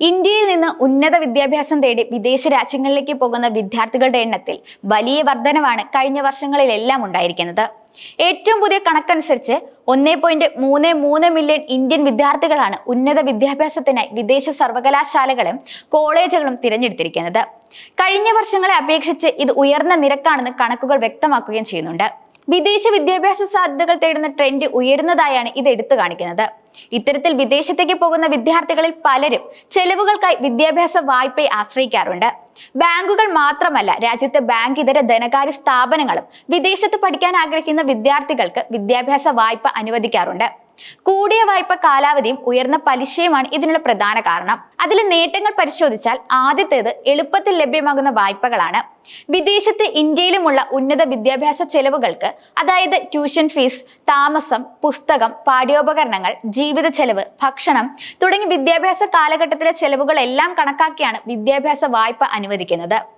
ഇന്ത്യയിൽ നിന്ന് ഉന്നത വിദ്യാഭ്യാസം തേടി വിദേശ രാജ്യങ്ങളിലേക്ക് പോകുന്ന വിദ്യാർത്ഥികളുടെ എണ്ണത്തിൽ വലിയ വർധനവാണ് കഴിഞ്ഞ വർഷങ്ങളിലെല്ലാം ഉണ്ടായിരിക്കുന്നത്. ഏറ്റവും പുതിയ കണക്കനുസരിച്ച് ഒന്നേ പോയിന്റ് മൂന്ന് മൂന്ന് മില്യൺ ഇന്ത്യൻ വിദ്യാർത്ഥികളാണ് ഉന്നത വിദ്യാഭ്യാസത്തിനായി വിദേശ സർവകലാശാലകളും കോളേജുകളും തിരഞ്ഞെടുത്തിരിക്കുന്നത്. കഴിഞ്ഞ വർഷങ്ങളെ അപേക്ഷിച്ച് ഇത് ഉയർന്ന നിരക്കാണെന്ന് കണക്കുകൾ വ്യക്തമാക്കുകയും ചെയ്യുന്നുണ്ട്. വിദേശ വിദ്യാഭ്യാസ സാധ്യതകൾ തേടുന്ന ട്രെൻഡ് ഉയരുന്നതായാണ് ഇത് എടുത്തു കാണിക്കുന്നത്. ഇത്തരത്തിൽ വിദേശത്തേക്ക് പോകുന്ന വിദ്യാർത്ഥികളിൽ പലരും ചെലവുകൾക്കായി വിദ്യാഭ്യാസ വായ്പയെ ആശ്രയിക്കാറുണ്ട്. ബാങ്കുകൾ മാത്രമല്ല രാജ്യത്തെ ബാങ്ക് ഇതര ധനകാര്യ സ്ഥാപനങ്ങളും വിദേശത്ത് പഠിക്കാൻ ആഗ്രഹിക്കുന്ന വിദ്യാർത്ഥികൾക്ക് വിദ്യാഭ്യാസ വായ്പ അനുവദിക്കാറുണ്ട്. കൂടിയ വായ്പ കാലാവധിയും ഉയർന്ന പലിശയുമാണ് ഇതിനുള്ള പ്രധാന കാരണം. അതിൽ നേട്ടങ്ങൾ പരിശോധിച്ചാൽ ആദ്യത്തേത് എളുപ്പത്തിൽ ലഭ്യമാകുന്ന വായ്പകളാണ്. വിദേശത്ത് ഇന്ത്യയിലുമുള്ള ഉന്നത വിദ്യാഭ്യാസ ചെലവുകൾക്ക് അതായത് ട്യൂഷൻ ഫീസ് താമസം പുസ്തകം പാഠ്യോപകരണങ്ങൾ ജീവിത ചെലവ് ഭക്ഷണം തുടങ്ങി വിദ്യാഭ്യാസ കാലഘട്ടത്തിലെ ചെലവുകളെല്ലാം കണക്കാക്കിയാണ് വിദ്യാഭ്യാസ വായ്പ അനുവദിക്കുന്നത്.